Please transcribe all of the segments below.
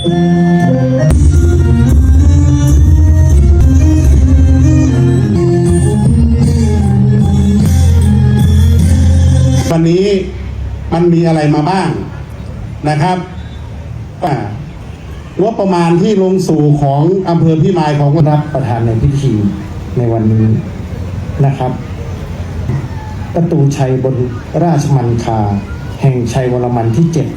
วันนี้มันมีอะไรมาบ้างนะครับอ่างบประมาณที่ลงสู่ของอำเภอพิมายของรับประธานในพิธีในวันนี้นะครับ ประตูชัยบนราชมังคา แห่งชัยวรมันที่เจ็ด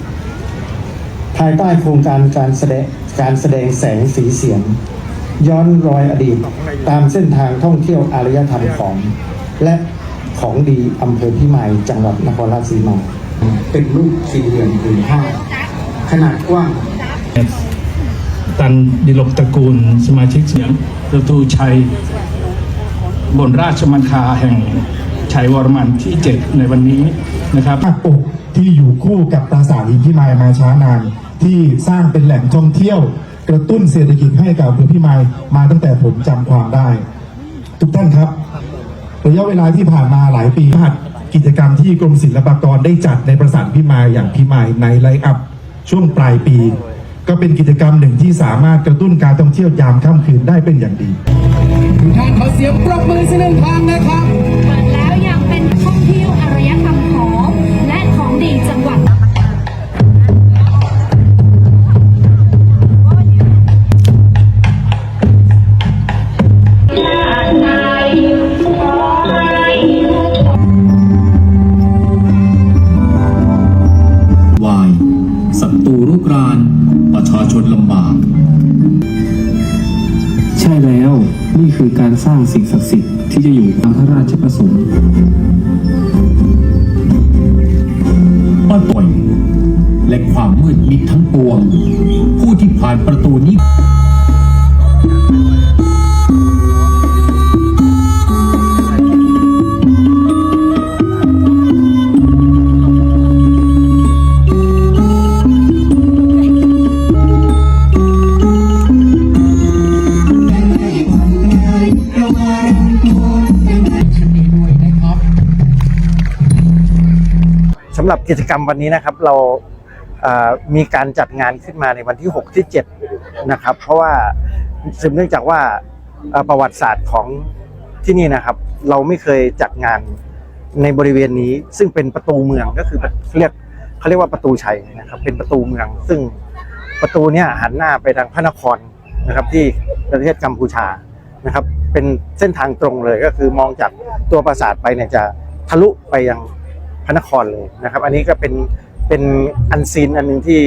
ภายใต้โครงการการแสดงการแสดงแสงสีเสียง ย้อนรอยอดีตตามเส้นทางท่องเที่ยวอารยธรรมของ และของดีอำเภอพิมายจังหวัดนครราชสีมาเป็นรูปสี่เหลี่ยมผืนผ้าขนาดกว้างตันดิลกตระกูลสมาชิกเสียงประตูชัย บนราชมังคาแห่งชัยวรมันที่ 7 ในวันนี้นะครับภาคอก ที่อยู่คู่กับปราสาทหินพิมายมาช้านาน ที่สร้างเป็นแหล่งท่องเที่ยว กระตุ้นเศรษฐกิจให้กับอำเภอพิมายมาตั้งแต่ผมจำความได้ ทุกท่านครับระยะเวลาที่ผ่านมาหลายปีผ่านกิจกรรมที่กรมศิลปากรได้จัดในปราสาทพิมายอย่างพิมายในไลฟ์อัพช่วงปลายปี ก็เป็นกิจกรรมหนึ่งที่สามารถกระตุ้นการท่องเที่ยวยามค่ำคืนได้เป็นอย่างดีทุกท่านขอเสียงปรบมือสักหนึ่งครั้งนะครับ ตรูรุกราน ประชาชนลำบาก ใช่แล้วนี่คือการสร้างสิ่งศักดิ์สิทธิ์ที่จะอยู่ตามพระราชประสงค์ป้อนป่อยและความมืดมิดทั้งปวง ผู้ที่ผ่านประตูนี้ สำหรับกิจกรรมวันนี้นะครับ เรามีการจัดงานขึ้นมาในวันที่ 6 ที่ 7 นะครับ เพราะว่าสืบเนื่องจากว่าประวัติศาสตร์ของที่นี่นะครับ เราไม่เคยจัดงานในบริเวณนี้ ซึ่งเป็นประตูเมืองก็คือเรียกเขาเรียกว่าประตูชัยนะครับ เป็นประตูเมือง ซึ่งประตูเนี่ยหันหน้าไปทางพระนครนะครับที่ประเทศกัมพูชา นะครับ เป็นเส้นทางตรงเลยก็คือมองจากตัวปราสาทไปเนี่ยจะทะลุไปยังพระนครเลยนะครับ อันนี้ก็เป็นเป็นอันซีนอันหนึ่งที่